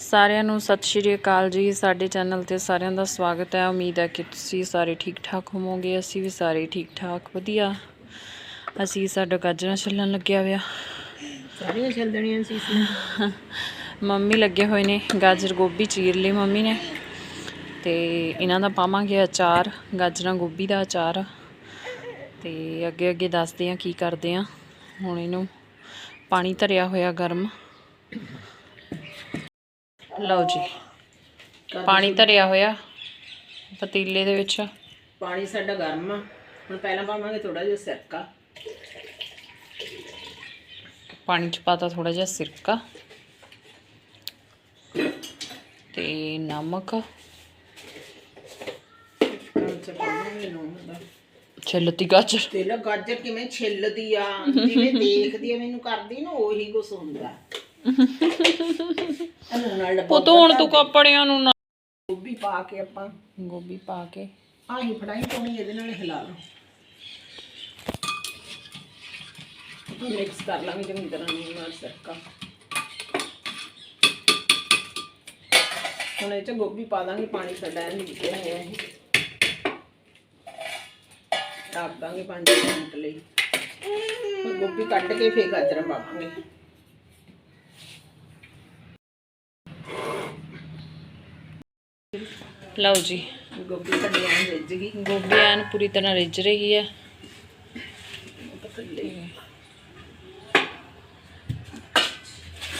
ਸਾਰਿਆਂ ਨੂੰ ਸਤਿ ਸ਼੍ਰੀ ਅਕਾਲ ਜੀ। ਸਾਡੇ ਚੈਨਲ ਤੇ ਸਾਰਿਆਂ ਦਾ ਸਵਾਗਤ ਹੈ। ਉਮੀਦ ਹੈ ਕਿ ਤੁਸੀਂ ਸਾਰੇ ਠੀਕ ਠਾਕ ਹੋਵੋਗੇ। ਅਸੀਂ ਵੀ ਸਾਰੇ ਠੀਕ ਠਾਕ ਵਧੀਆ। ਅਸੀਂ ਸਾਡਾ ਗਾਜਰਾਂ ਛਿੱਲਣ ਲੱਗਿਆ ਹੋਇਆ। ਸਾਰੀਆਂ ਛਿਲਦਣੀਆਂ ਸੀ ਸੀ ਮੰਮੀ ਲੱਗੇ ਹੋਏ ਨੇ। ਗਾਜਰ ਗੋਭੀ ਚੀਰ ਲਈ ਮੰਮੀ ਨੇ। ਤੇ ਇਹਨਾਂ ਦਾ ਪਾਵਾਂਗੇ ਅਚਾਰ। ਗਾਜਰਾਂ ਗੋਭੀ ਦਾ ਅਚਾਰ। ਤੇ ਅੱਗੇ ਅੱਗੇ ਦੱਸਦੇ ਆ ਕੀ ਕਰਦੇ ਆ ਹੁਣ ਇਹਨੂੰ ਪਾਣੀ ਧਰਿਆ ਹੋਇਆ ਗਰਮ। ਲਓ ਜੀ ਪਾਣੀ ਧਰਿਆ ਹੋਇਆ ਪਤੀਲੇ ਦੇ ਵਿੱਚ। ਪਾਣੀ ਸਾਡਾ ਗਰਮ ਆ। ਹੁਣ ਪਹਿਲਾਂ ਪਾਵਾਂਗੇ ਥੋੜਾ ਜਿਹਾ ਸਿਰਕਾ। ਪਾਣੀ ਚ ਪਾਤਾ ਥੋੜਾ ਜਿਹਾ ਸਿਰਕਾ ਤੇ ਨਮਕ। ਛਿੱਲਤੀ ਗਾਜਰ। ਤੇ ਲੋ ਗਾਜਰ ਕਿਵੇਂ ਛਿੱਲਦੀ ਆ ਜਿਵੇਂ ਦੇਖਦੀ ਆ ਮੈਨੂੰ ਕਰਦੀ ਨਾ ਉਹੀ ਕੁਛ ਹੁੰਦਾ। ਅਨੂ ਨਾਲ ਡੱਬਾ ਪੁੱਤ ਹੁਣ ਤੂੰ ਕੱਪੜਿਆਂ ਨੂੰ ਨਾ ਗੋਭੀ ਪਾ ਕੇ ਆਪਾਂ। ਗੋਭੀ ਪਾ ਕੇ। ਆਹੀ ਫੜਾਈ ਪਾਉਣੀ ਇਹਦੇ ਨਾਲ ਹਿਲਾ ਲਓ ਮਿਕਸ ਕਰ ਲਾਂਗੇ ਚੰਗੀ ਤਰ੍ਹਾਂ ਨੂਨ ਨਾਲ ਸਿਰਕਾ। ਹੁਣ ਇਹ ਚ ਗੋਭੀ ਪਾ ਦਾਂਗੇ ਪਾਣੀ ਸਾਡਾ ਐਨ ਨਿਕਲਿਆ ਹੋਇਆ ਹੈ ਢੱਕ ਦਾਂਗੇ 5 ਮਿੰਟ ਲਈ। ਗੋਭੀ ਕੱਢ ਕੇ ਫੇਰ ਗਾਜਰਾਂ ਪਾਵਾਂਗੇ। ਲਓ ਜੀ। ਗੋਭੀ ਸਾਡੀ ਐਨ ਰਿੱਝ ਗਈ। ਗੋਭੀ ਐਨ ਪੂਰੀ ਤਰ੍ਹਾਂ ਰਿੱਝ ਰਹੀ ਹੈ।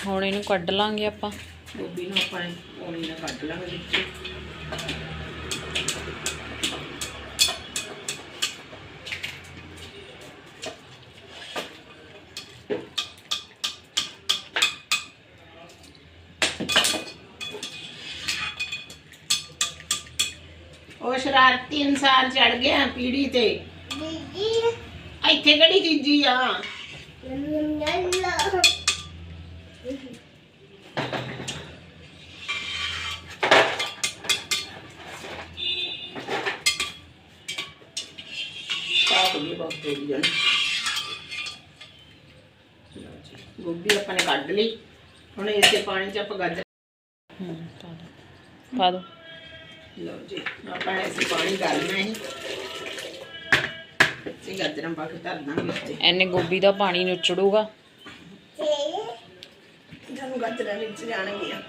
ਹੁਣ ਇਹਨੂੰ ਕੱਢ ਲਾਂਗੇ ਆਪਾਂ। ਗੋਭੀ ਨੂੰ ਆਪਾਂ ਪਾਣੀ ਨਾਲ ਕੱਢ ਲਾਂਗੇ ਵਿੱਚ। ਉਹ ਸ਼ਰਾਰਤੀ ਇਨਸਾਨ ਚੜ ਗਿਆ ਪੀੜੀ ਤੇ। ਇੱਥੇ ਕਿਹੜੀ ਚੀਜ਼ੀ ਆ? ਸਾਫ਼ ਵੀ ਬਹੁਤ ਤੇਰੀ ਜਾਨ ਗੋਭੀ ਆਪਾਂ ਨੇ ਕੱਢ ਲਈ। ਹੁਣ ਇਸੇ ਪਾਣੀ ਚ ਆਪਾਂ ਗਾਜਰ ਹੂੰ ਪਾ ਦੋ। ਪਾ ਦੋ। ਲਓ ਜੀ ਆਪਾਂ ਨੇ ਇਸੇ ਪਾਣੀ ਗਾਲਣਾ ਹੈ ਤੇ ਗਾਜਰਾਂ ਪਾ ਕੇ ਧਰ ਦਾਂਗੇ ਵਿੱਚ। ਐਨੇ ਗੋਭੀ ਦਾ ਪਾਣੀ ਨੁਚੜੂਗਾ ਜਦੋਂ ਗਾਜਰਾਂ ਵਿੱਚ ਜਾਣਗੀਆਂ।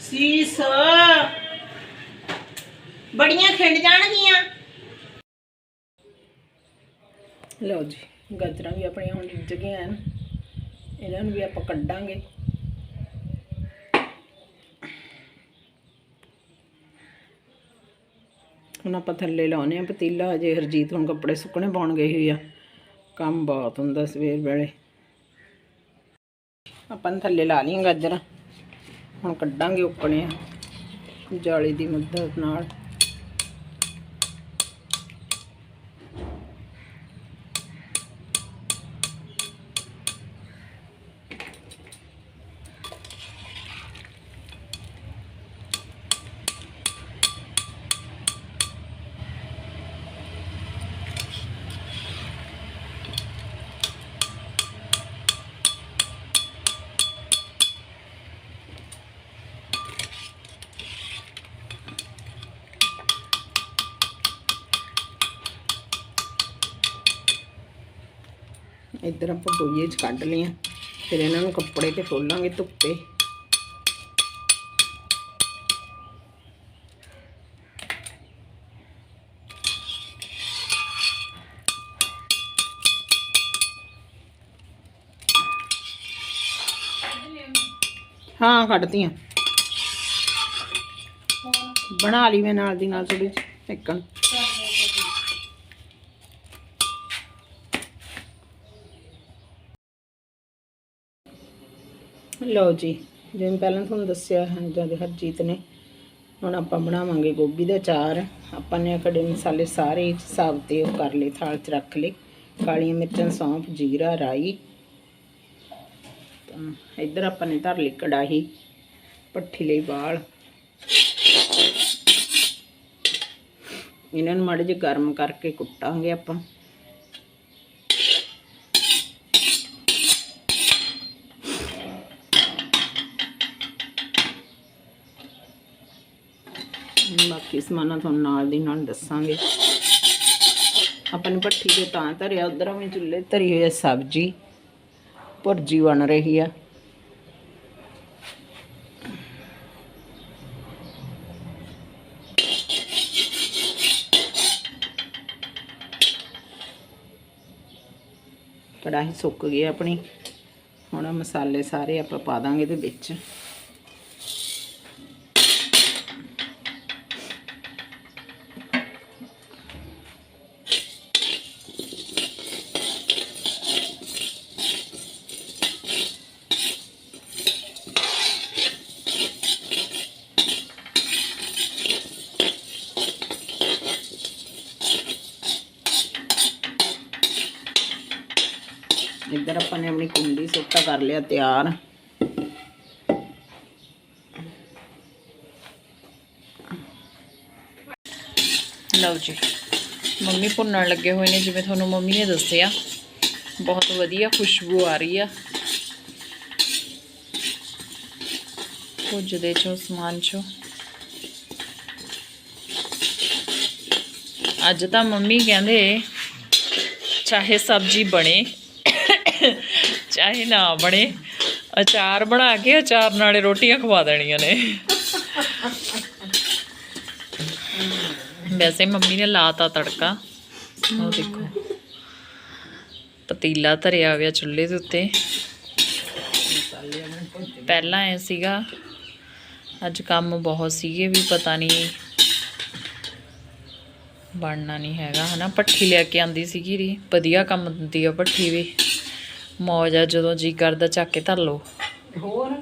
ਸੀਸ। ਬੜੀਆਂ ਖਿੰਡ ਜਾਣਗੀਆਂ। ਲਓ ਜੀ, ਗਾਜਰਾਂ ਵੀ ਆਪਣੀਆਂ ਹੁਣ ਰਿੱਝ ਗਈਆਂ ਹਨ। ਇਹਨਾਂ ਨੂੰ ਵੀ ਆਪਾਂ ਕੱਢਾਂਗੇ। ਹੁਣ ਆਪਾਂ ਥੱਲੇ ਲਾਉਨੇ ਆ ਪਤੀਲਾ, ਹਜੇ ਹਰਜੀਤ ਹੁਣ ਕੱਪੜੇ ਸੁੱਕਣੇ ਪਾਉਣ ਗਈ ਹੋਈ ਆ। ਕੰਮ ਬਹੁਤ ਹੁੰਦਾ ਸਵੇਰ ਵੇਲੇ। ਆਪਾਂ ਥੱਲੇ ਲਾ ਲਈਆਂ ਗਾਜਰਾਂ। ਹੁਣ ਕੱਢਾਂਗੇ ਉੱਕਣੇ ਜਾਲੀ ਦੀ ਮਦਦ ਨਾਲ। ਇੱਧਰ ਆਪਾਂ ਬੋਈਏ 'ਚ ਕੱਢ ਲਈਆਂ। ਫਿਰ ਇਹਨਾਂ ਨੂੰ ਕੱਪੜੇ ਤੇ ਫੋਲਾਂਗੇ ਧੁੱਪੇ। ਹਾਂ, ਕੱਢਤੀਆਂ। ਬਣਾ ਲਈ ਮੈਂ ਨਾਲ ਦੀ ਨਾਲ ਥੋੜੀ ਇੱਕਣ ਲਓ ਜੀ, ਜਿਵੇਂ ਪਹਿਲਾਂ ਤੁਹਾਨੂੰ ਦੱਸਿਆ ਹੈ ਜਦ ਹਰਜੀਤ ਨੇ, ਹੁਣ ਆਪਾਂ ਬਣਾਵਾਂਗੇ ਗੋਭੀ ਦਾ ਚਾਰ ਆਪਾਂ ਨੇ ਖੜੇ ਮਸਾਲੇ ਸਾਰੇ ਹਿਸਾਬ ਤੇ ਉਹ ਕਰ ਲਏ, ਥਾਲ 'ਚ ਰੱਖ ਲਏ। ਕਾਲੀਆਂ ਮਿਰਚਾਂ, ਸੌਂਫ, ਜੀਰਾ, ਰਾਈ। ਤਾਂ ਇੱਧਰ ਆਪਾਂ ਨੇ ਧਰ ਲਈ ਕੜਾਹੀ, ਪੱਠੀ ਲਈ ਬਾਲ ਇਹਨਾਂ ਨੂੰ ਮਾੜੇ ਜਿਹਾ ਗਰਮ ਕਰਕੇ ਕੁੱਟਾਂਗੇ ਆਪਾਂ। ਬਾਕੀ ਸਮਾਨਾਂ ਤੁਹਾਨੂੰ ਨਾਲ ਦੀ ਨਾਲ ਦੱਸਾਂਗੇ। ਆਪਾਂ ਨੇ ਭੱਠੀ ਤੇ ਤਾਂ ਧਰਿਆ, ਉਧਰ ਵੀ ਚੁੱਲ੍ਹੇ ਧਰੀ ਹੋਈ ਹੈ ਸਬਜ਼ੀ। ਭੁਰਜੀ ਬਣ ਰਹੀ ਆ। ਕੜਾਹੀ ਸੁੱਕ ਗਈ ਆਪਣੀ। ਹੁਣ ਮਸਾਲੇ ਸਾਰੇ ਆਪਾਂ ਪਾ ਦਾਂਗੇ ਇਹਦੇ ਵਿੱਚ। ਇੱਧਰ ਆਪਾਂ ਨੇ ਆਪਣੀ ਕੁੰਡੀ ਸੁੱਟਾ ਕਰ ਲਿਆ ਤਿਆਰ। ਲਓ ਜੀ, ਮੰਮੀ ਭੁੰਨਣ ਲੱਗੇ ਹੋਏ ਨੇ, ਜਿਵੇਂ ਤੁਹਾਨੂੰ ਮੰਮੀ ਨੇ ਦੱਸਿਆ। ਬਹੁਤ ਵਧੀਆ ਖੁਸ਼ਬੂ ਆ ਰਹੀ ਆ। ਭੁੱਜਦੇ ਚੋਂ, ਸਮਾਨ ਚੋਂ। ਅੱਜ ਤਾਂ ਮੰਮੀ ਕਹਿੰਦੇ, ਚਾਹੇ ਸਬਜ਼ੀ ਬਣੇ ਚਾਹੇ ਨਾ ਬਣੇ। ਅਚਾਰ ਬਣਾ ਕੇ ਅਚਾਰ ਨਾਲੇ ਰੋਟੀਆਂ ਖਵਾ ਦੇਣੀਆਂ ਨੇ। ਵੈਸੇ ਮੰਮੀ ਨੇ ਲਾਤਾ ਤੜਕਾ। ਉਹ ਦੇਖੋ। ਪਤੀਲਾ ਧਰਿਆ ਹੋਇਆ ਚੁੱਲ੍ਹੇ ਦੇ ਉੱਤੇ। ਪਹਿਲਾਂ ਐ ਸੀਗਾ। ਅੱਜ ਕੰਮ ਬਹੁਤ ਸੀਗੇ ਵੀ ਪਤਾ ਨਹੀਂ ਬਣਨਾ ਨਹੀਂ ਹੈਗਾ, ਹਨਾ। ਪੱਠੀ ਲੈ ਕੇ ਆਂਦੀ ਸੀਗੀ ਰੀ। ਵਧੀਆ ਕੰਮ ਦਿੰਦੀ ਆ ਪੱਠੀ ਵੀ। ਮੌਜ ਆ ਜਦੋਂ ਜੀ ਕਰਦਾ ਚੱਕ ਕੇ ਧਰ ਲਓ। ਹੋਰ?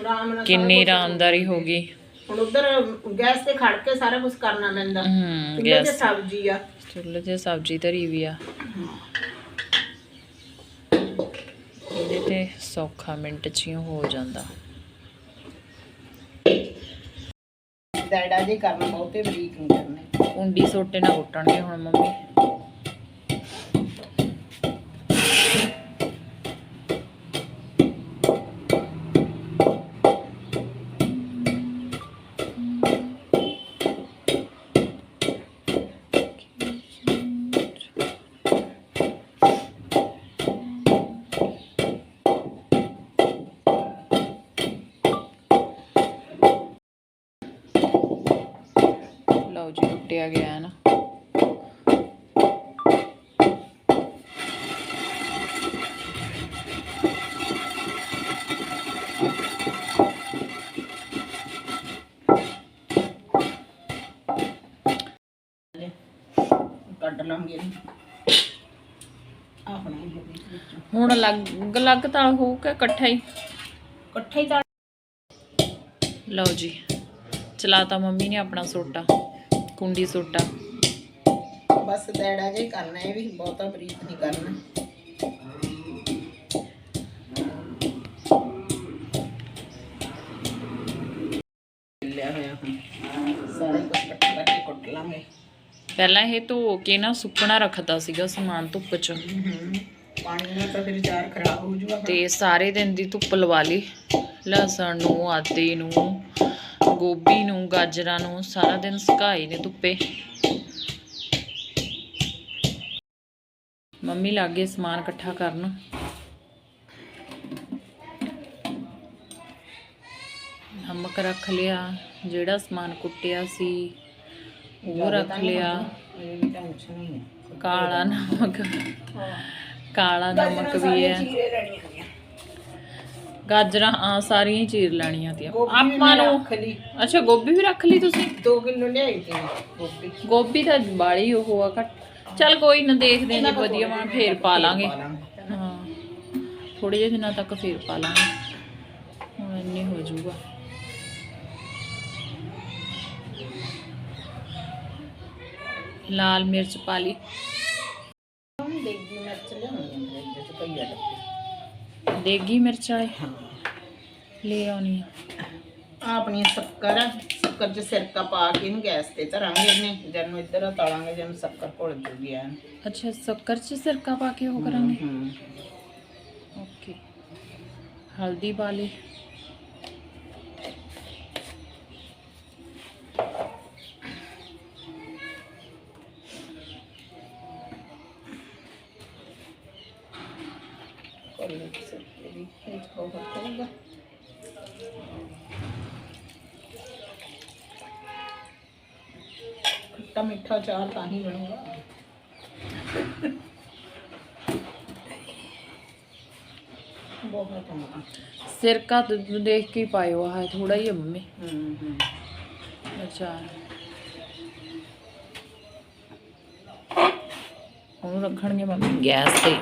ਆਰਾਮ ਨਾਲ ਕਿੰਨੀ ਆਰਾਮਦਾਰੀ ਹੋ ਗਈ। ਹੁਣ ਉਧਰ ਗੈਸ ਤੇ ਖੜ ਕੇ ਸਾਰਾ ਕੁਝ ਕਰਨਾ ਪੈਂਦਾ। ਹੂੰ ਤੇ ਸਬਜ਼ੀ ਆ। ਚੁੱਲ੍ਹੇ ਤੇ ਸਬਜ਼ੀ ਧਰੀ ਵੀ ਆ। ਇਹਦੇ ਤੇ ਸੌਖਾ ਮਿੰਟ ਚ ਹੀ ਹੋ ਜਾਂਦਾ। ਦੈੜਾ ਜੀ ਕਰਨਾ ਬਹੁਤੇ ਬਰੀਕ ਨਹੀਂ ਕਰਨੇ। ਕੁੰਡੀ ਸੋਟੇ ਨਾਲ ਕੁੱਟਣਗੇ ਹੁਣ ਮੰਮੀ। ਲਓ ਜੀ ਕੁੱਟਿਆ ਗਿਆ ਹੈ ਨਾ। ਕੱਢ ਲਾਂਗੇ। ਆਪਣਾ ਹੁਣ ਅਲੱਗ ਅਲੱਗ ਤਾਂ ਹੋਊਗਾ ਇਕੱਠਾ ਹੀ। ਇਕੱਠੇ ਹੀ ਤਾਂ ਲਓ ਜੀ ਚਲਾਤਾ ਮੰਮੀ ਨੇ ਆਪਣਾ ਸੋਟਾ। ਕੁੰਡੀ ਸੋਟਾ। ਬਸ ਦੈੜਾ ਜੇ ਕਰਨਾ ਇਹ ਵੀ ਬਹੁਤਾ ਬਰੀਕ ਨਹੀਂ ਕਰਨਾ। ਲਿਆ ਹੋਇਆ ਹੁਣ। ਸਾਰੇ ਕੁਝ ਇਕੱਠਾ ਕਰਕੇ ਕੁੱਟ ਲਾਂਗੇ। ਪਹਿਲਾਂ ਇਹ ਧੋ ਕੇ ਨਾ ਸੁੱਕਣਾ ਰੱਖਦਾ ਸੀਗਾ ਸਮਾਨ ਧੁੱਪ 'ਚ। ਪਾਣੀ ਨਾਲ ਤਾਂ ਫਿਰ ਚਾਰ ਖਰਾਬ ਹੋ ਜੂਗਾ ਤੇ ਸਾਰੇ ਦਿਨ ਦੀ ਧੁੱਪ ਲਵਾ ਲਈ। ਲਸਣ ਨੂੰ ਆਦੇ ਨੂੰ ਗੋਭੀ ਨੂੰ ਗਾਜਰਾਂ ਨੂੰ ਸਾਰਾ ਦਿਨ ਸੁਕਾਏ ਨੇ ਧੁੱਪੇ। ਮੰਮੀ ਲਾਗੇ ਸਮਾਨ ਇਕੱਠਾ ਕਰਨ। ਨਮਕ ਰੱਖ ਲਿਆ ਜਿਹੜਾ ਸਮਾਨ ਕੁੱਟਿਆ ਸੀ ਉਹ ਰੱਖ ਲਿਆ। ਕਾਲਾ ਨਮਕ। ਕਾਲਾ ਨਮਕ ਵੀ ਹੈ। ਗਾਜਰਾਂ ਆ ਸਾਰੀਆਂ ਹੀ ਚੀਰ ਲੈਣੀਆਂ ਤੀਆਂ। ਗੋਭੀ ਵੀ ਆਪਾਂ ਮੈਂ ਨੂੰ ਰੱਖ ਲਈ। ਅੱਛਾ ਗੋਭੀ ਵੀ ਰੱਖ ਲਈ ਤੁਸੀਂ? 2 ਕਿਲੋ ਲਿਆਈ ਸੀ ਗੋਭੀ। ਗੋਭੀ ਤਾਂ ਬਾੜੀ ਉਹ ਆ ਘੱਟ। ਚੱਲ ਕੋਈ ਨਾ ਦੇਖਦੇ ਹਾਂ ਜੇ ਵਧੀਆ ਬਣ ਫੇਰ ਪਾ ਲਾਂਗੇ। ਹਾਂ ਥੋੜੇ ਜਿਹੇ ਦਿਨਾਂ ਤੱਕ ਫੇਰ ਪਾ ਲਾਂਗੇ। ਹੁਣ ਇੰਨੇ ਹੋ ਜਾਊਗਾ। ਲਾਲ ਮਿਰਚ ਪਾ ਲਈ। ਦੇਗੀ ਮਿਰਚ ਲਿਆਉਣੀ ਹੈ ਫ੍ਰਿਜ ਚ ਪਈ ਆ ਡੱਬੀ ਦੇਗੀ ਮਿਰਚ ਵਾਲੇ ਹਾਂ ਲੈ ਆਉਣੀ ਆ। ਆਪਣੀ ਸ਼ੱਕਰ ਆ, ਸ਼ੱਕਰ 'ਚ ਸਿਰਕਾ ਪਾ ਕੇ ਇਹਨੂੰ ਗੈਸ ਤੇ ਧਰਾਂਗੇ ਨੇ ਜਦ ਨੂੰ ਇੱਧਰ ਤਲਾਂਗੇ ਜਦ ਨੂੰ ਸ਼ੱਕਰ ਘੁਲ ਜੂਗੀ ਐਨ। ਅੱਛਾ ਸ਼ੱਕਰ ਚ ਸਿਰਕਾ ਪਾ ਕੇ ਉਹ ਕਰਾਂਗੇ? ਹੂੰ। ਓਕੇ। ਹਲਦੀ ਪਾ ਲਈ ਕੋਲੇ ਸਿਰਕੇ ਵੀ ਇਹ ਬਹੁਤ ਹੋਊਗਾ ਖੱਟਾ ਮਿੱਠਾ ਚਾਰ ਤਾਂ ਹੀ ਬਣੂਗਾ। ਬਹੁਤ ਹੋਣਾ ਸਿਰਕਾ ਦੇਖ ਕੇ ਹੀ ਪਾਇਓ ਆਹ ਥੋੜਾ ਹੀ ਮੰਮੀ। ਹੂੰ ਹੂੰ। ਅੱਛਾ ਉਹਨੂੰ ਰੱਖਣਗੇ ਮੰਮੀ ਗੈਸ ਤੇ।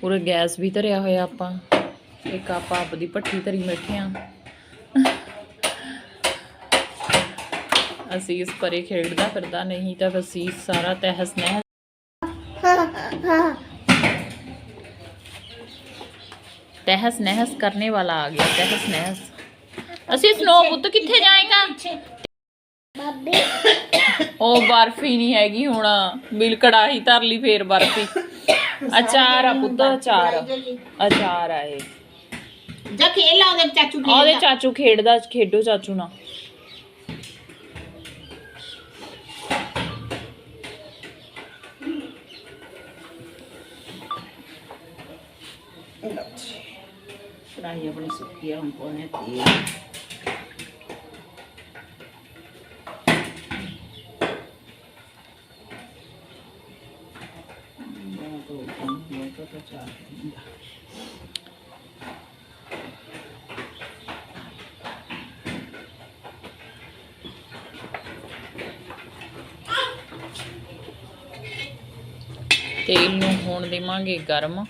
ਪੂਰੇ ਗੈਸ ਵੀ ਧਰਿਆ ਹੋਇਆ ਆਪਾਂ। ਇੱਕ ਆਪਾਂ ਆਪਦੀ ਭੱਠੀ ਧਰੀ ਬੈਠੇ ਆ। ਅਸੀਂ ਇਸ ਪਰੇ ਖੇਡਦਾ ਫਿਰਦਾ ਨਹੀਂ ਤਾਂ ਅਸੀਂ ਸਾਰਾ ਤਹਿਸ ਨਹਿਸ ਤਹਿਸ ਨਹਿਸ ਕਰਨੇ ਵਾਲਾ ਆ ਗਿਆ ਤਹਿਸ ਨਹਿਸ। ਅਸੀਂ ਸਨੋ ਪੁੱਤ ਕਿੱਥੇ ਜਾਏਗਾ? ਉਹ ਬਰਫੀ ਨਹੀਂ ਹੈਗੀ ਹੁਣ ਬਿਲ ਕੜਾਹੀ ਧਰ ਲਈ ਫੇਰ ਬਰਫੀ। ਅਚਾਰ ਆ ਪੁੱਤ ਅਚਾਰ। ਅਚਾਰ ਆ ਇਹ। ਜਾ ਖੇਲ ਲਾ ਉਹਦੇ ਚਾਚੂ ਆ ਉਹਦੇ ਚਾਚੂ ਖੇਡਦਾ ਖੇਡੋ ਚਾਚੂ ਨਾਲ। ਕੜਾਹੀ ਆਪਣੀ ਸੁੱਕੀ ਆ ਹੁਣ ਪਾਉਣੇ ਤੇਲ। ਤੇਲ ਨੂੰ ਹੋਣ ਦੇਵਾਂਗੇ ਗਰਮ।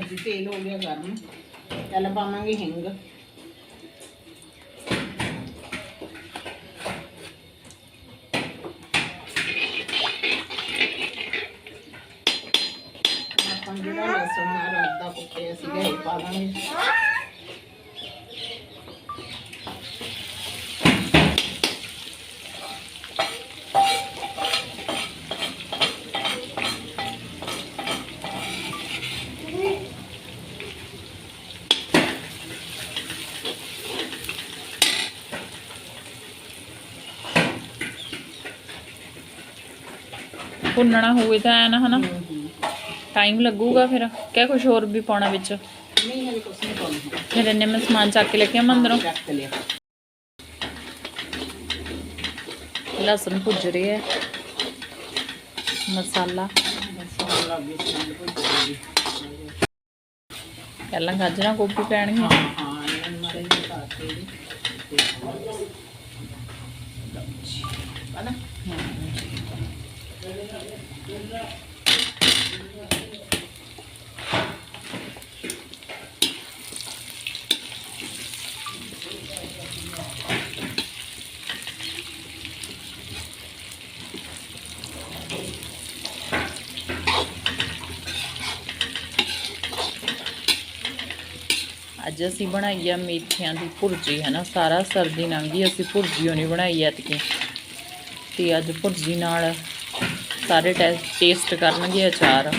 ਜੀ, ਤੇਲ ਹੋ ਗਿਆ ਗਰਮ। ਪਹਿਲਾਂ ਪਾਵਾਂਗੇ ਹਿੰਗ। ਆਪਾਂ ਜਿਹੜਾ ਲਸਣ ਆ ਰੱਦਾ ਕੁੱਟਿਆ ਸੀਗਾ, ਇਹ ਪਾ ਦਾਂਗੇ। ਭੁੰਨਣਾ ਹੋਵੇ ਤਾਂ ਐ ਨਾ ਹਨਾ? ਟਾਈਮ ਲੱਗੂਗਾ ਫਿਰ। ਕਿਆ ਕੁਝ ਹੋਰ ਵੀ ਪਾਉਣਾ ਵਿੱਚ। ਨਹੀਂ ਹਜੇ ਕੁਛ ਨਹੀਂ ਪਾਉਣਾ। ਫਿਰ ਇੰਨੇ ਮੈਂ ਸਮਾਨ ਚੱਕ ਕੇ ਲੈ ਕੇ ਆਵਾਂ ਅੰਦਰੋਂ। ਰੱਖ ਲਿਆ। ਲਸਣ ਭੁੱਜ ਰਿਹਾ ਹੈ ਮਸਾਲਾ। ਮਸਾਲਾ ਵੀ ਭੁੱਜ ਪਹਿਲਾਂ ਗਾਜਰਾਂ ਗੋਭੀ ਪੈਣਗੀਆਂ। ਹਾਂ ਹਾਂ ਇਹਨਾਂ ਨੂੰ ਮਾਰੇ ਪਾ ਕੇ। ਅੱਜ ਅਸੀਂ ਬਣਾਈ ਆ ਮੇਥਿਆਂ ਦੀ ਭੁਰਜੀ ਹੈ ਨਾ ਸਾਰਾ ਸਰਦੀ ਲੰਘੀ ਅਸੀਂ ਭੁਰਜੀ ਓ ਨਹੀਂ ਬਣਾਈ ਐਤਕੀ। ਤੇ ਅੱਜ ਭੁਰਜੀ ਨਾਲ ਸਾਰੇ ਟੇਸਟ ਕਰਨਗੇ ਅਚਾਰ।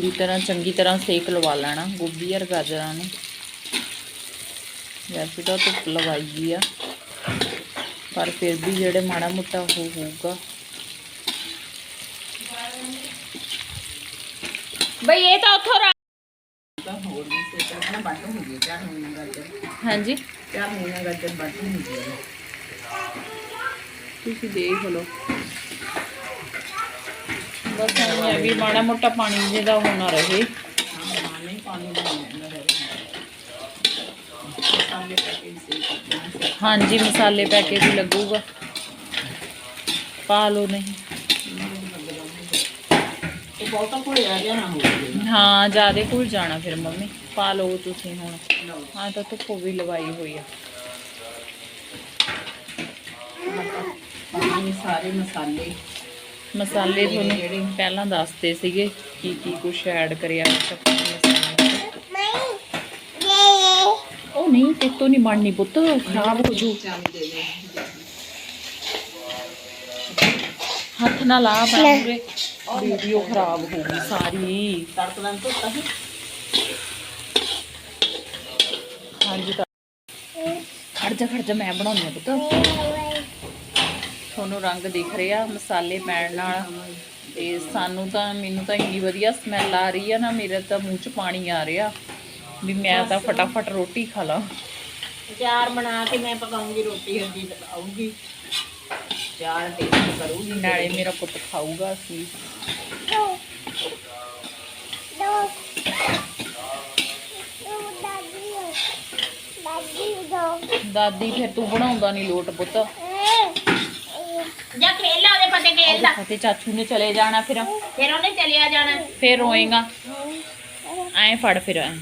ਪੂਰੀ ਤਰ੍ਹਾਂ ਚੰਗੀ ਤਰ੍ਹਾਂ ਸੇਕ ਲਵਾ ਲੈਣਾ ਗੋਭੀ ਔਰ ਗਾਜਰਾਂ ਨੂੰ। ਵੈਸੇ ਤਾਂ ਧੁੱਪ ਲਵਾਈ ਗਈ ਆ ਪਰ ਫਿਰ ਵੀ ਜਿਹੜੇ ਮਾੜਾ ਮੋਟਾ ਹੋ ਹੋਊਗਾ। ਬਈ ਇਹ ਤਾਂ ਉੱਥੋਂ ਹਾਂਜੀ। ਚਾਰ ਮਹੀਨੇ ਗਾਜਰ ਵੱਢ ਹੁੰਦੀ ਹੈ। ਤੁਸੀਂ ਦੇਖ ਲਓ। ਬਸ ਐਂ ਵੀ ਮਾੜਾ ਮੋਟਾ ਪਾਣੀ ਜਿਹਦਾ ਹੋਣਾ ਰਹੇ। ਹਾਂ ਨਹੀਂ ਪਾਣੀ ਬਣਾਉਣਾ ਰਹੇ ਮਸਾਲੇ ਪਾ ਕੇ ਸੇ ਕਰਨਾ ਹਾਂਜੀ ਮਸਾਲੇ ਪੈ ਕੇ ਵੀ ਲੱਗੂਗਾ ਪਾ ਲਓ ਨਹੀਂ ਇਹ ਬਹੁਤਾ ਕੋਈ ਆ ਜਾਣਾ ਹੋਵੇ ਹਾਂ ਜਿਆਦੇ ਘੁਲ ਮਸਾਲੇ ਤੁਹਾਨੂੰ ਪਹਿਲਾਂ ਦੱਸਦੇ ਸੀਗੇ ਕੀ ਕੀ ਕੁਛ ਐਡ ਕਰਿਆ। ਉਹ ਨਹੀਂ ਤੇ ਤੋਂ ਨਹੀਂ ਬਣਨੀ ਪੁੱਤ ਖਰਾਬ ਹੋ ਜੂ। ਚਾਵੀ ਦੇ ਦੇ ਹੱਥ ਨਾਲ ਲਾ ਪਾਉਂਗੇ ਵੀਡੀਓ ਖਰਾਬ ਹੋ ਗਈ ਸਾਰੀ। ਤੜਕਦਾਂ ਤੋਂ ਤਾਂ ਹਾਂਜੀ ਖੜ ਜਾ ਖੜ ਜਾ ਮੈਂ ਬਣਾਉਣੀ ਆ ਪੁੱਤ। ਤੁਹਾਨੂੰ ਰੰਗ ਦਿਖ ਰਿਹਾ ਮਸਾਲੇ ਪੈਣ ਨਾਲ। ਤੇ ਸਾਨੂੰ ਤਾਂ ਮੈਨੂੰ ਤਾਂ ਇੰਨੀ ਵਧੀਆ ਸਮੈਲ ਆ ਰਹੀ ਆ ਨਾ ਮੇਰੇ ਤਾਂ ਮੂੰਹ 'ਚ ਪਾਣੀ ਆ ਰਿਹਾ। ਵੀ ਮੈਂ ਤਾਂ ਫਟਾਫਟ ਰੋਟੀ ਖਾ ਲਾਂ। ਚਾਰ ਬਣਾ ਕੇ ਮੈਂ ਪਕਾਉਂਗੀ ਰੋਟੀ ਹੱਦੀ ਆਊਗੀ ਚਾਰ ਟੇਸਟ ਕਰੂਗੀ। ਨਾਲੇ ਮੇਰਾ ਪੁੱਤ ਖਾਊਗਾ ਸੀ ਦਾਦੀ ਫਿਰ ਤੂੰ ਬਣਾਉਂਦਾ ਨਹੀਂ ਲੋਟ ਪੁੱਤ। ਜਾ ਖੇਲ ਲਾ ਉਹਦੇ ਪਤੇ ਖੇਲ ਲਾ ਤੇ ਚਾਚੂ ਨੇ ਚਲੇ ਜਾਣਾ ਫਿਰ। ਫਿਰ ਉਹਨੇ ਚਲਿਆ ਜਾਣਾ। ਫਿਰ ਰੋਏਗਾ। ਐਂ ਫੜ ਫਿਰ ਐਂ।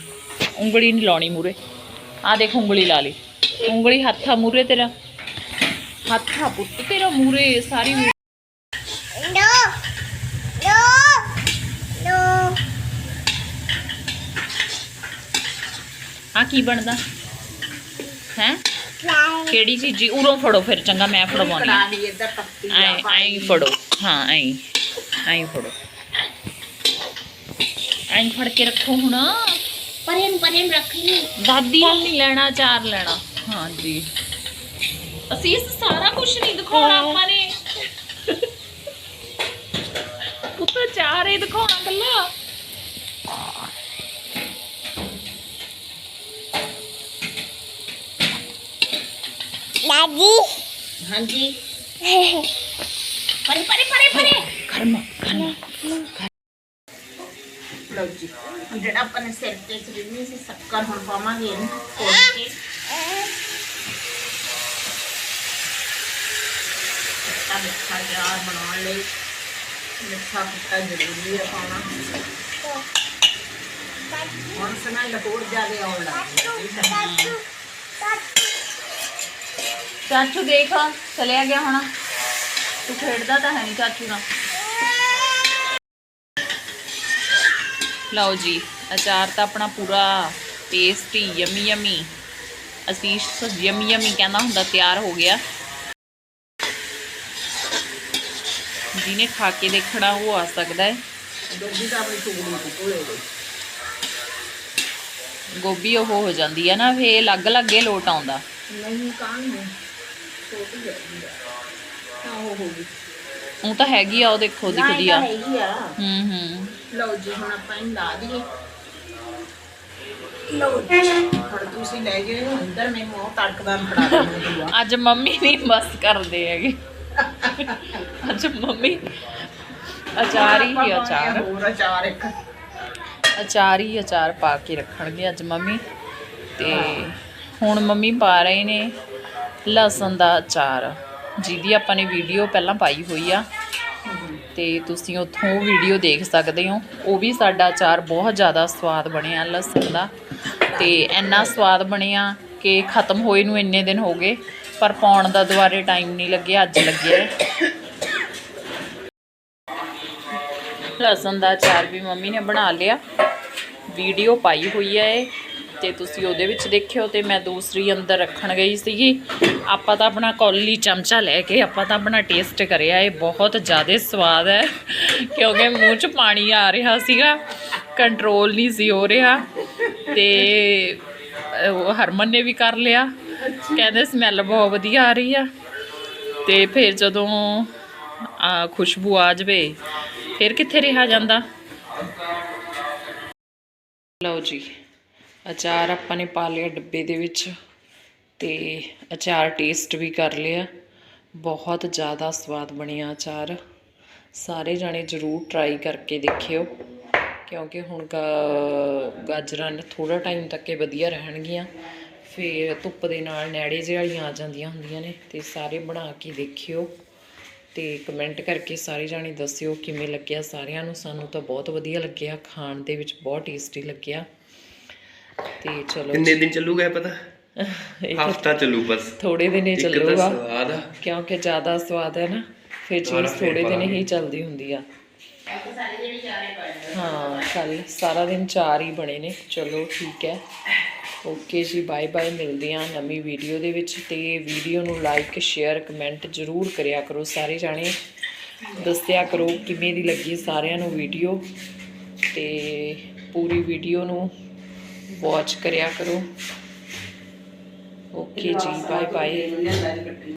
ਉਂਗਲੀ ਨਹੀਂ ਲਾਉਣੀ ਮੂਰੇ ਆ ਦੇਖ ਉਂਗਲੀ ਲਾ ਲਈ। ਉਂਗਲੀ ਹੱਥਾ ਮੂਰੇ ਤੇਰਾ। ਹੱਥਾ ਪੁੱਤ ਤੇਰਾ ਮੂਰੇ ਸਾਰੀ ਵੀ- ਆ ਕੀ ਬਣਦਾ? ਹੈ? ਕਿਹੜੀ ਚੀਜ਼ੀ? ਉਰੋਂ ਫੜੋ ਫਿਰ ਚੰਗਾ ਮੈਂ ਫੜਵਾਉਣੀ ਇੱਧਰ ਪੱਤੀ ਐਂ ਹੀ ਫੜੋ। ਹਾਂ ਹੀ, ਐਂ ਹੀ ਫੜੋ। ਹੀ ਫੜ ਕੇ ਰੱਖੋ ਹੁਣ। ਪਰੇ ਨੂੰ ਪਰੇ ਨੂੰ ਰੱਖੀ ਦਾਦੀ ਨੂੰ। ਨਹੀਂ ਲੈਣਾ ਚਾਰ ਲੈਣਾ। ਹਾਂਜੀ ਅਸੀਂ ਇਸ ਸਾਰਾ ਕੁਝ ਨਹੀਂ ਦਿਖਾਉਣਾ ਆਪਾਂ ਨੇ। ਉੱਤੇ ਚਾਰ ਹੀ ਦਿਖਾਉਣਾ ਕੱਲਾ। ਹਾਂਜੀ ਪਰੇ ਪਰੇ ਪਰੇ ਪਰੇ ਕਰਮਾ ਕਰਮਾ ਲਓ ਜੀ ਹੁਣ ਜਿਹੜਾ ਆਪਾਂ ਨੇ ਸਿਰ ਤੇ ਚੜਨੀ ਸੀ ਸ਼ੱਕਰ ਹੁਣ ਪਾਵਾਂਗੇ ਇਹਨੂੰ ਖੋਲ ਕੇ ਖੱਟਾ ਮਿੱਠਾ ਜਿਹਾ ਬਣਾਉਣ ਲਈ ਮਿੱਠਾ ਖੱਟਾ ਜ਼ਰੂਰੀ ਹੈ ਪਾਉਣਾ ਹੁਣ ਸਮਝ ਹੋਰ ਜ਼ਿਆਦਾ ਆਉਣ ਲੱਗ ਗਈ ਚਾਚੂ ਦੇਖ ਚਲਿਆ ਗਿਆ ਹੁਣ। ਤੂੰ ਖੇਡਦਾ ਤਾਂ ਹੈ ਨਹੀਂ ਚਾਚੂ ਨਾਲ ਲਓ ਜੀ ਅਚਾਰ ਤਾਂ ਆਪਣਾ ਪੂਰਾ ਟੇਸਟੀ ਯਮੀ ਯਮੀ ਅਸੀਸ਼ ਯਮੀ ਯਮੀ ਕਹਿੰਦਾ ਹੁੰਦਾ ਤਿਆਰ ਹੋ ਗਿਆ। ਜਿਹਨੇ ਖਾ ਕੇ ਦੇਖਣਾ ਉਹ ਆ ਸਕਦਾ ਹੈ। ਗੋਭੀ ਤਾਂ ਆਪਣੀ ਟੁਕੜੀ ਤੇ ਕੋਲੇ ਗਈ। ਗੋਭੀ ਉਹ ਹੋ ਜਾਂਦੀ ਹੈ ਨਾ ਫੇ ਅਲੱਗ ਲੱਗੇ ਲੋਟ ਆਉਂਦਾ। ਨਹੀਂ ਨੂੰ ਛੋਟੀ ਹਾਂ ਉਹ ਹੋ ਗਈ ਉਹ ਤਾਂ ਹੈਗੀ ਆ ਉਹ ਦੇਖੋ ਦਿਖਦੀ ਆ। ਹੈਗੀ ਹੂੰ ਹੂੰ। ਲਓ ਜੀ ਹੁਣ ਆਪਾਂ ਇਹਨੂੰ ਲਾ ਦਈਏ। ਲਓ ਜੀ। ਹੁਣ ਤੁਸੀਂ ਲੈ ਗਏ ਹੋ ਅੰਦਰ ਮੈਂ ਮੂੰਹ ਤੜਕਦਾ ਫੜਾ ਦਿੰਦੀ ਅੱਜ ਮੰਮੀ ਵੀ ਬਸ ਕਰਦੇ ਹੈਗੇ। ਅੱਜ ਮੰਮੀ ਅਚਾਰ ਹੀ ਹੀ ਅਚਾਰ। ਹੋਰ ਅਚਾਰ ਇੱਕ। ਅਚਾਰ ਹੀ ਅਚਾਰ ਪਾ ਕੇ ਰੱਖਣਗੇ ਅੱਜ ਮੰਮੀ। ਤੇ ਹੁਣ ਮੰਮੀ ਪਾ ਰਹੇ ਨੇ ਲਸਣ ਦਾ ਅਚਾਰ, ਜਿਹਦੀ ਆਪਾਂ ਨੇ ਵੀਡੀਓ ਪਹਿਲਾਂ ਪਾਈ ਹੋਈ ਆ। ਤੇ ਤੁਸੀਂ ਉੱਥੋਂ ਵੀਡੀਓ ਦੇਖ ਸਕਦੇ ਹੋ। ਉਹ ਵੀ ਸਾਡਾ ਅਚਾਰ ਬਹੁਤ ਜ਼ਿਆਦਾ ਸਵਾਦ ਬਣਿਆ ਲਸਣ ਦਾ। ਤੇ ਇੰਨਾ ਸਵਾਦ ਬਣਿਆ ਕਿ ਖਤਮ ਹੋਏ ਨੂੰ ਇੰਨੇ ਦਿਨ ਹੋ ਗਏ, ਪਰ ਪਾਉਣ ਦਾ ਦੁਬਾਰੇ ਟਾਈਮ ਨਹੀਂ ਲੱਗਿਆ, ਅੱਜ ਲੱਗਿਆ ਲਸਣ ਦਾ ਅਚਾਰ ਵੀ ਮੰਮੀ ਨੇ ਬਣਾ ਲਿਆ। ਵੀਡੀਓ ਪਾਈ ਹੋਈ ਹੈ ਇਹ। ਤੇ ਤੁਸੀਂ ਉਹਦੇ ਵਿੱਚ ਦੇਖਿਓ ਤੇ ਮੈਂ ਦੂਸਰੀ ਅੰਦਰ ਰੱਖਣ ਗਈ ਸੀਗੀ। ਆਪਾਂ ਤਾਂ ਆਪਣਾ ਕੌਲੀ ਚਮਚਾ ਲੈ ਕੇ ਆਪਾਂ ਤਾਂ ਆਪਣਾ ਟੇਸਟ ਕਰਿਆ, ਇਹ ਬਹੁਤ ਜ਼ਿਆਦਾ ਸਵਾਦ ਹੈ, ਕਿਉਂਕਿ ਮੂੰਹ 'ਚ ਪਾਣੀ ਆ ਰਿਹਾ ਸੀਗਾ ਕੰਟਰੋਲ ਨਹੀਂ ਸੀ ਹੋ ਰਿਹਾ ਤੇ ਹਰਮਨ ਨੇ ਵੀ ਕਰ ਲਿਆ, ਕਹਿੰਦੇ ਸਮੈਲ ਬਹੁਤ ਵਧੀਆ ਆ ਰਹੀ ਆ। ਤੇ ਫਿਰ ਜਦੋਂ, ਆ, ਖੁਸ਼ਬੂ ਆ ਜਵੇ, ਫਿਰ ਕਿੱਥੇ ਰਿਹਾ ਜਾਂਦਾ? ਲਓ ਜੀ। ਅਚਾਰ ਆਪਾਂ ਨੇ ਪਾ ਲਿਆ ਡੱਬੇ ਦੇ ਵਿੱਚ ਤੇ ਅਚਾਰ ਟੇਸਟ ਵੀ ਕਰ ਲਿਆ। ਬਹੁਤ ਜ਼ਿਆਦਾ ਸਵਾਦ ਬਣਿਆ ਅਚਾਰ। ਸਾਰੇ ਜਾਣੇ ਜ਼ਰੂਰ ਟਰਾਈ ਕਰਕੇ ਦੇਖਿਓ, ਕਿਉਂਕਿ ਹੁਣ ਗਾ- ਗਾਜਰਾਂ ਨੇ ਥੋੜਾ ਟਾਈਮ ਤੱਕ ਇਹ ਵਧੀਆ ਰਹਿਣਗੀਆਂ। ਫਿਰ ਧੁੱਪ ਦੇ ਨਾਲ ਨੈੜੇ ਜਿਹੇ ਆ ਜਾਂਦੀਆਂ ਹੁੰਦੀਆਂ ਨੇ ਤੇ ਸਾਰੇ ਬਣਾ ਕੇ ਦੇਖਿਓ ਤੇ ਕਮੈਂਟ ਕਰਕੇ ਸਾਰੇ ਜਾਣੇ ਦੱਸਿਓ ਕਿਵੇਂ ਲੱਗਿਆ ਸਾਰਿਆਂ ਨੂੰ। ਸਾਨੂੰ ਤਾਂ ਬਹੁਤ ਵਧੀਆ ਲੱਗਿਆ, ਖਾਣ ਦੇ ਵਿੱਚ ਬਹੁਤ ਟੇਸਟੀ ਲੱਗਿਆ। ਤੇ ਚਲੋ ਕਿੰਨੇ ਦਿਨ ਚੱਲੂਗਾ ਇਹ ਪਤਾ? ਹਫਤਾ ਚੱਲੂ ਬਸ। ਥੋੜੇ ਦਿਨ ਹੀ ਚੱਲੂਗਾ। ਸਵਾਦ ਆ। ਕਿਉਂਕਿ ਜ਼ਿਆਦਾ ਸਵਾਦ ਹੈ ਨਾ ਫਿਰ ਚੀਜ਼ ਥੋੜੇ ਦਿਨ ਹੀ ਚੱਲਦੀ ਹੁੰਦੀ ਆ। ਹਾਂ ਕੱਲ ਸਾਰਾ ਦਿਨ ਚਾਰ ਹੀ ਬਣੇ ਨੇ। ਚਲੋ ਠੀਕ ਹੈ। ਓਕੇ ਜੀ ਬਾਏ ਬਾਏ। ਮਿਲਦੇ ਹਾਂ ਨਵੀਂ ਵੀਡੀਓ ਦੇ ਵਿੱਚ। ਤੇ ਵੀਡੀਓ ਨੂੰ ਲਾਈਕ ਸ਼ੇਅਰ ਕਮੈਂਟ ਜ਼ਰੂਰ ਕਰਿਆ ਕਰੋ ਸਾਰੇ ਜਾਣੇ। ਦੱਸਿਆ ਕਰੋ ਕਿਵੇਂ ਦੀ ਲੱਗੀ ਸਾਰਿਆਂ ਨੂੰ ਵੀਡੀਓ। ਤੇ ਪੂਰੀ ਵੀਡੀਓ ਨੂੰ ਵਾਚ ਕਰਿਆ ਕਰੋ। ਓਕੇ ਜੀ ਬਾਏ ਬਾਏ